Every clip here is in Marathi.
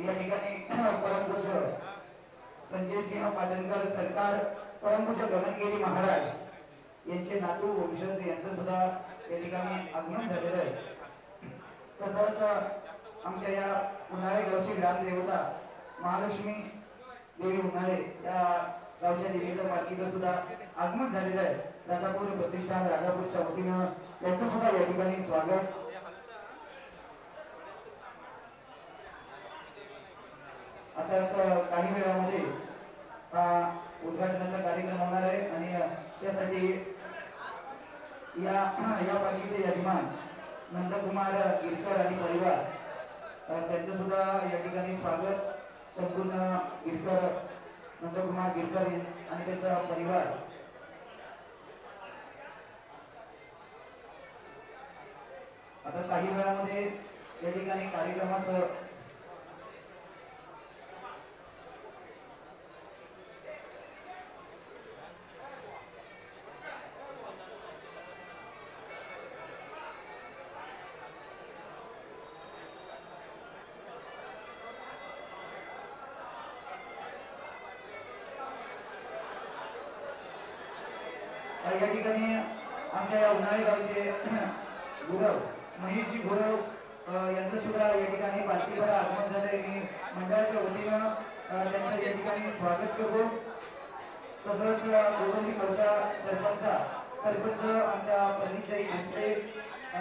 या ठिकाणी परमपूज्य संजयसिंह पाटणकर सरकार परमपूज्य गगनगिरी महाराज यांचे नातू वंशज यांचं सुद्धा या ठिकाणी आगमन झालेलं आहे. तसंच आमच्या या उन्हाळे गावची ग्रामदेवता महालक्ष्मी देवी उन्हाळे या गावच्या देवीचं मालकीचं सुद्धा आगमन झालेलं आहे. राजापूर प्रतिष्ठान राजापूरच्या वतीनं त्यांचं सुद्धा या ठिकाणी स्वागत. आता काही वेळामध्ये हा उद्घाटनाचा कार्यक्रम होणार आहे आणि त्यासाठी या या यजमान नंदकुमार गिरकर आणि परिवार त्यांचं सुद्धा या ठिकाणी स्वागत. संपूर्ण गिरकर नंदकुमार गिरकर आणि त्यांचा परिवार. आता काही वेळामध्ये या ठिकाणी कार्यक्रमाचं या ठिकाणी आमच्या या उन्हाळी गावचे गुरव महेशजी गुरव यांचं सुद्धा या ठिकाणी पालखीवर आगमन झालंय मी मंडळाच्या वतीनं त्यांचं या ठिकाणी स्वागत करतो. तसंच गोदंडी गावच्या सरपंचा सरपंच आमच्या पंडितताई भोसले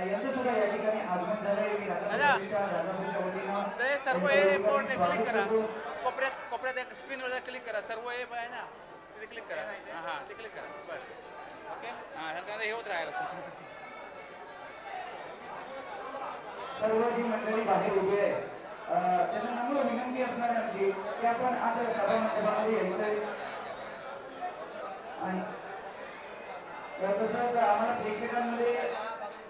यांचं सुद्धा या ठिकाणी आगमन झालंय मी राजापूरच्या वतीनं ते सर्व हे क्लिक करा. कोपऱ्यात कोपऱ्यात स्क्रीनवर क्लिक करा. सर्व हे आहे ना तिथे क्लिक करा. हां हां ते क्लिक करा. बस. ओके हां ह्याला हे होत राहायला सर्व जी मंडळी बाहेर उभी आहे. त्यांना नम्र विनंती असणार आमची की आपण आता सभा मंडपामध्ये यायचंय आणि तसंच आम्हाला प्रेक्षकांमध्ये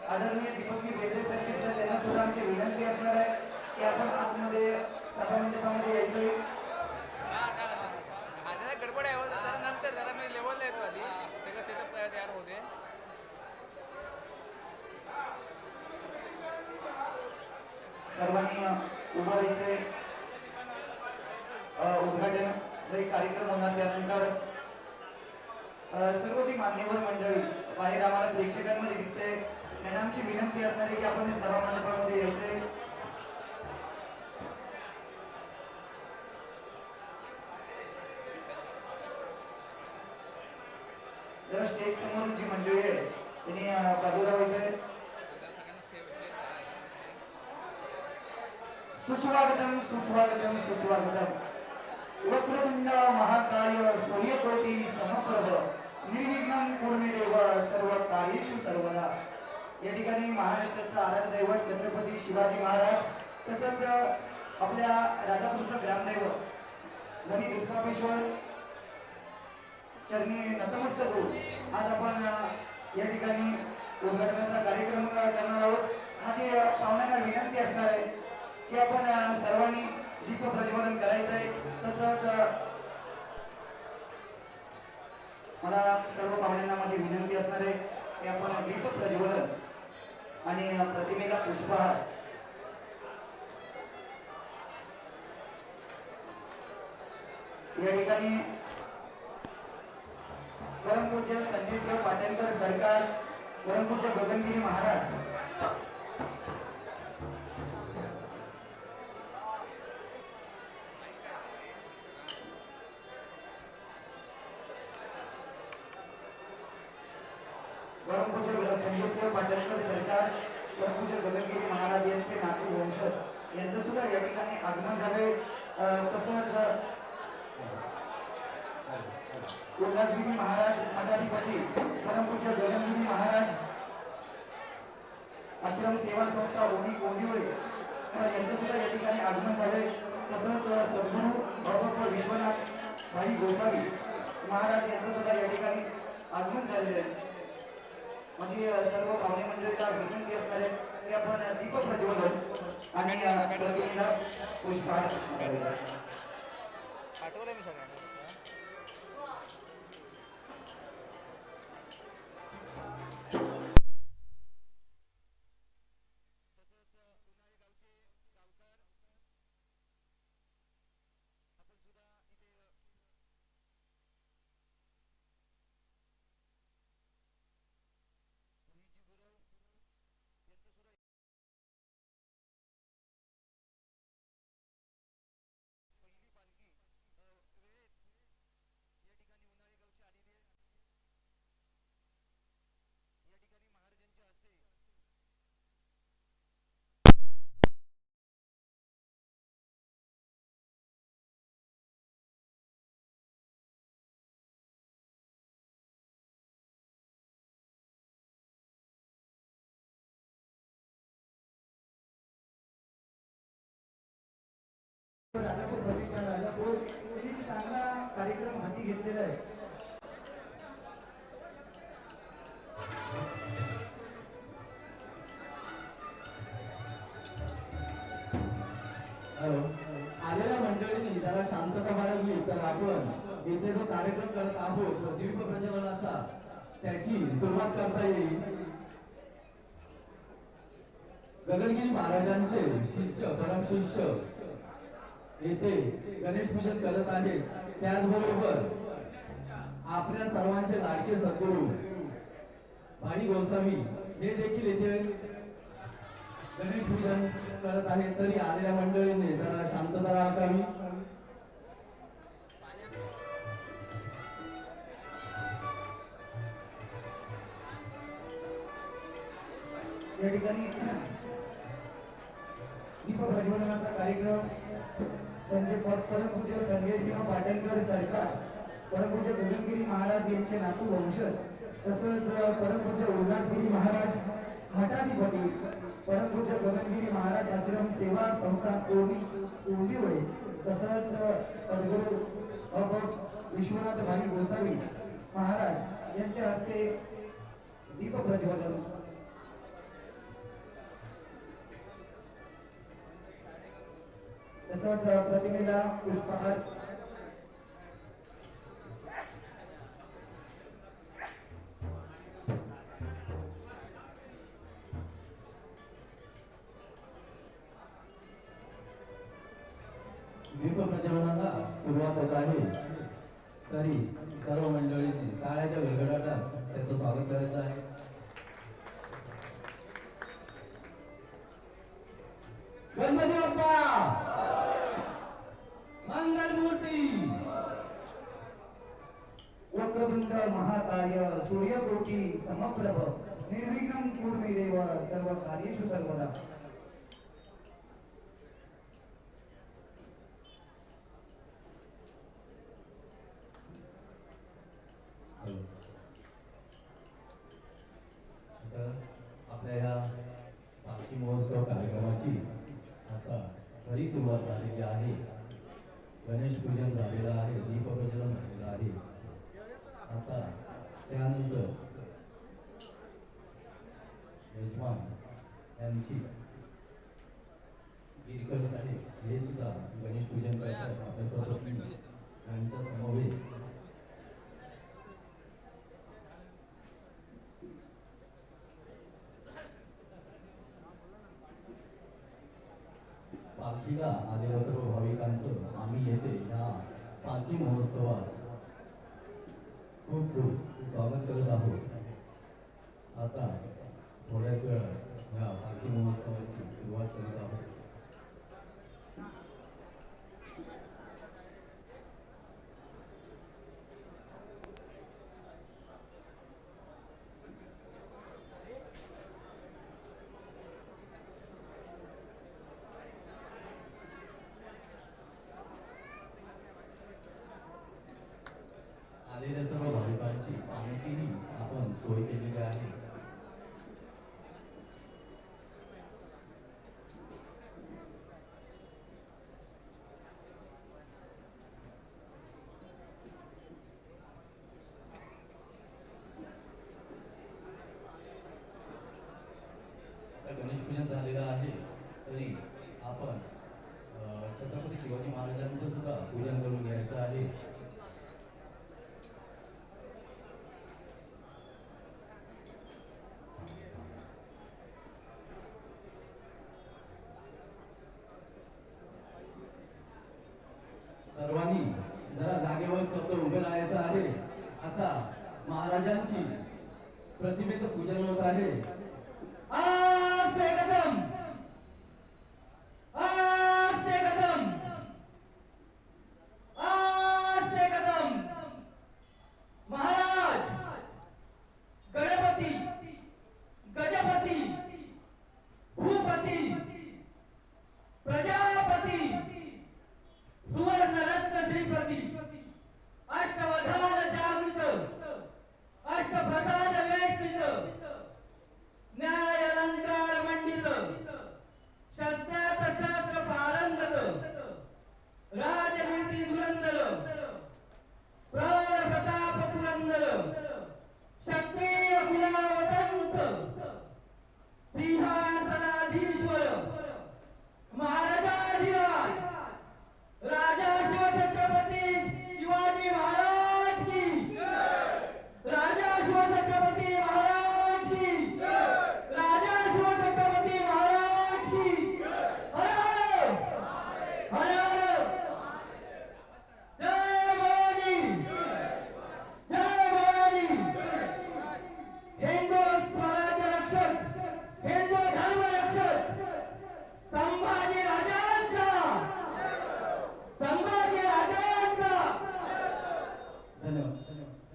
आदरणीय दीपकजी बेदरे सर त्यांना सुद्धा आमची विनंती असणार आहे की आपण आतमध्ये सभा मंडपामध्ये यायचंय गडबड आहे हो, नंतर जरा मी लेवलला येतो आधी. सगळं सेटअप तयार होते सर्वांनी उभार इथे अं, उद्घाटन कार्यक्रम होणार. त्यानंतर अं, सर्व जी मान्यवर मंडळी बाहेर आम्हाला प्रेक्षकांमध्ये दिसते. त्यांना आमची विनंती असणार आहे की आपण सर्वांना मंडपामध्ये यायचंय जरा स्टेज समोर जी मंडळी आहे त्यांनी अं, बाजूला व्हायचंय सुस्वागतम सुस्वागतम सुस्वागतम वक्रतुंड महाकाय सूर्यकोटी समप्रभ निर्विघ्नं कुर्मे सर्व कार्येषु सर्वदा या ठिकाणी महाराष्ट्राचं आराध्य दैवत छत्रपती शिवाजी महाराज तसंच आपल्या राजापूरचं ग्रामदैवत धनी दुर्गापेश्वर चरणी नतमस्तक आज आपण या ठिकाणी उद्घाटनाचा कार्यक्रम करणार आहोत माझी पाहुण्यांना विनंती असणार आहे की आपण सर्वांनी दीप प्रतिपादन करायचं आहे. तसंच मला सर्व पाहुण्यांना माझी विनंती असणार आहे की आपण दीप प्रज्वलन आणि प्रतिमेला पुष्पहार या ठिकाणी परमपूज्य संजयसिंह पाटणकर सरकार परमपूज्य गगनगिरी महाराज परमपूज्य संजयसिंह पाटणकर सरकार परमपूज्य गगनगिरी महाराज यांचे नातू वंशज. यांचं सुद्धा या ठिकाणी आगमन झालंय. अं, तसंच उल्हासगिरी महाराज मठाधिपती परमपूज्य गगनगिरी महाराज आश्रम सेवा संस्था ओणी कोंडिवळे यांचं सुद्धा या ठिकाणी आगमन झाले तसंच अ, सद्गुरू बाबाप्पा विश्वनाथ भाई गोसावी महाराज यांचं सुद्धा या ठिकाणी आगमन झालेलं आहे. म्हणजे सर्व मंडळीला विनंती असणार आहे की आपण अ, प्रज्वलन आणि पुष्पहार मी सगळ्यांना. राजापूर प्रतिष्ठान राजापूर चांगला कार्यक्रम हाती घेतलेला आहे हॅलो आलेल्या मंडळींनी जरा शांतता बाळगली तर आपण इथे जो कार्यक्रम करत आहोत दीप प्रज्वलनाचा त्याची सुरुवात करता येईल. गगनगिरी महाराजांचे शिष्य परमशिष्य येथे गणेश पूजन करत आहे. त्याचबरोबर आपल्या सर्वांचे लाडके सद्गुरू भाई गोसावी हे देखील येथे गणेश पूजन करत आहे. तरी आलेल्या मंडळीने जरा शांतता राखावी या ठिकाणी दीप प्रज्वलनाचा कार्यक्रम संजय प- परमपूज्य संजयसिंह पाटणकर सरकार परमपूज्य गगनगिरी महाराज यांचे नातू वंशज तसंच परमपूज्य उल्हासगिरी महाराज मठाधिपती परमपूज्य गगनगिरी महाराज आश्रम सेवा संस्था कोणी कोंडिवळे तसंच सद्गुरू अब विश्वनाथ भाई गोसावी महाराज यांच्या हस्ते दीप प्रज्वलन तसंच प्रतिमेला पुष्पहार. दीप सुरुवात होत आहे. तरी सर्व मंडळींनी काळ्याच्या गडगडाटात त्याचं स्वागत करायचं आहे. गणपती बाप्पा! मंगलमूर्ती वक्रतुंड महाकाय सूर्यकोटी समप्रभ निर्विघ्न पूर्वी देव सर्व कार्येशु सर्वदा तर आपल्या ह्या पालखी महोत्सव कार्यक्रमाची आता खरी सुरुवात झालेली आहे गणेश पूजन झालेलं आहे दीपप्रज्वलन झालेलं आहे आता त्यानंतर यजमान यांची गिरकर साहेब हे सुद्धा गणेश पूजन करतात आपल्या स्वतःची यांच्या समवेत पालखीला आलेल्या सर्व भाविकांचं आम्ही येथे या पालखी महोत्सवात खूप स्वागत करत आहोत. आता थोड्याच वेळा या महोत्सवाची सुरुवात करत आहोत. Thank you.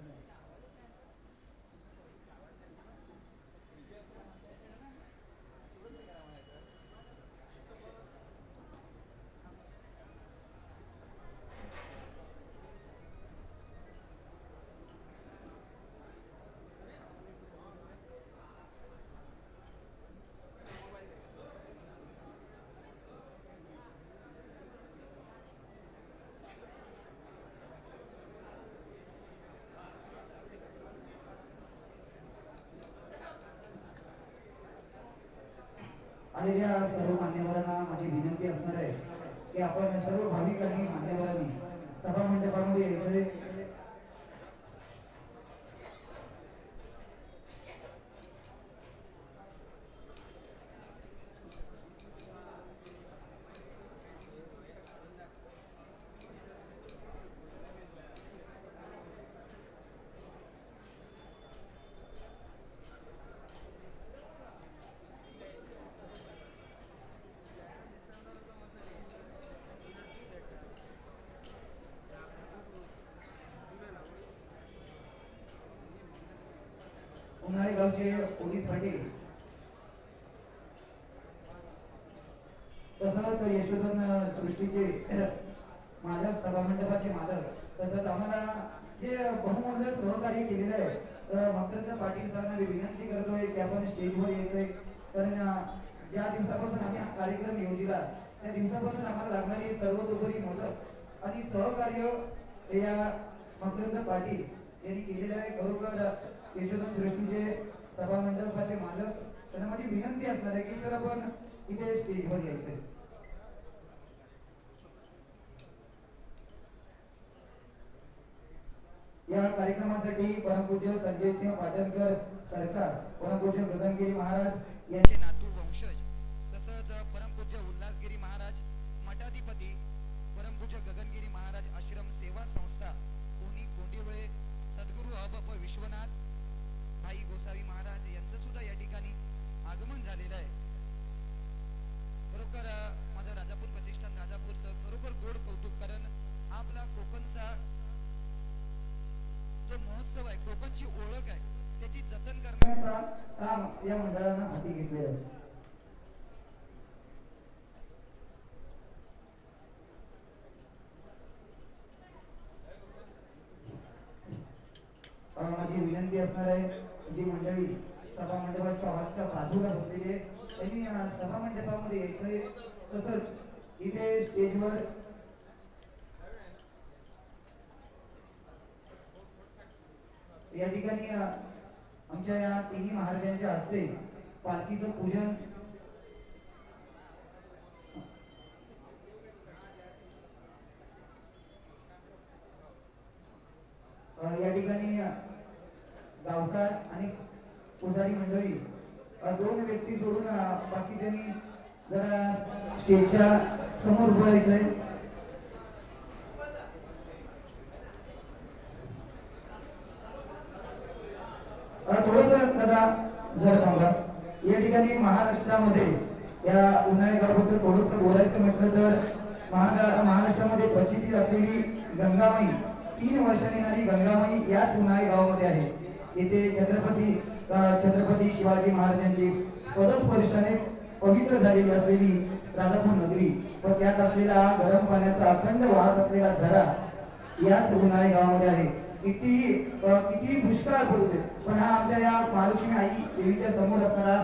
आलेल्या सर्व मान्यवरांना माझी विनंती असणार आहे की आपण सर्व भाविकांनी मान्यवरांनी सभा मंडपामध्ये यायचंय उन्हाळे गावचे पोलीस पाटील तसंच यशोधन सृष्टीचे मालक सभामंडपाचे मालक तसंच आम्हाला जे बहुमूल्य सहकार्य केलेलं आहे तर मकरंद पाटील सरांना मी विनंती करतोय की आपण स्टेजवर येतोय कारण ज्या दिवसापासून आम्ही हा कार्यक्रम नियोजिला त्या दिवसापासून आम्हाला लागणारी सर्वतोपरी मदत आणि सहकार्य या मकरंद पाटील यांनी केलेलं आहे. खरोखर यशोधन सृष्टीचे सभा मंडपाचे मालक त्यांना माझी विनंती असणार आहे की सर आपण इथे स्टेजवर यायचंय या कार्यक्रमासाठी परमपूज्य संजय सिंह पाटणकर सरकार परमपूज्य गगनगिरी महाराज यांचे नातू वंशज तसंच परमपूज्य उल्हासगिरी महाराज मठाधिपती परमपूज्य गगनगिरी महाराज आश्रम सेवा संस्था कोणी कोंडिवळे सद्गुरू अबप विश्वनाथ भाई गोसावी महाराज यांचं सुद्धा या ठिकाणी आगमन झालेलं आहे. खरोखर माझं राजापूर प्रतिष्ठान राजापूरचं खरोखर गोड कौतुक कारण आपला कोकणचा जो महोत्सव आहे कोकणची ओळख आहे त्याची जतन करण्याचा काम या मंडळानं हाती घेतलेलं आहे. माझी विनंती असणार आहे जी मंडळी सभा मंडपाच्या हॉलच्या बाजूला बसलेली आहे त्यांनी सभा मंडपामध्ये यायचंय तसंच इथे स्टेजवर या ठिकाणी आमच्या या तिन्ही महाराजांच्या हस्ते पालखीचं पूजन या ठिकाणी गावकार आणि पुजारी मंडळी दोन व्यक्ती सोडून बाकीच्यानी बाकीच्यांनी जरा स्टेजच्या समोर उभं राहायचंय. थोडस दादा जर सांगा. या ठिकाणी महाराष्ट्रामध्ये या उन्हाळ्या गावाबद्दल थोडस बोलायचं म्हटलं तर महागा महाराष्ट्रामध्ये प्रचिती असलेली गंगामाई तीन वर्षांनी येणारी गंगामाई याच उन्हाळी गावामध्ये आहे. येथे छत्रपती छत्रपती शिवाजी महाराजांची पदस्पर्शाने पवित्र झालेली असलेली राजापूर नगरी व त्यात असलेला गरम पाण्याचा अखंड वाहत असलेला झरा याच उन्हाळे गावामध्ये आहे. कितीही कितीही किती दुष्काळ पडू देत पण हा आमच्या या महालक्ष्मी आई देवीच्या समोर असणारा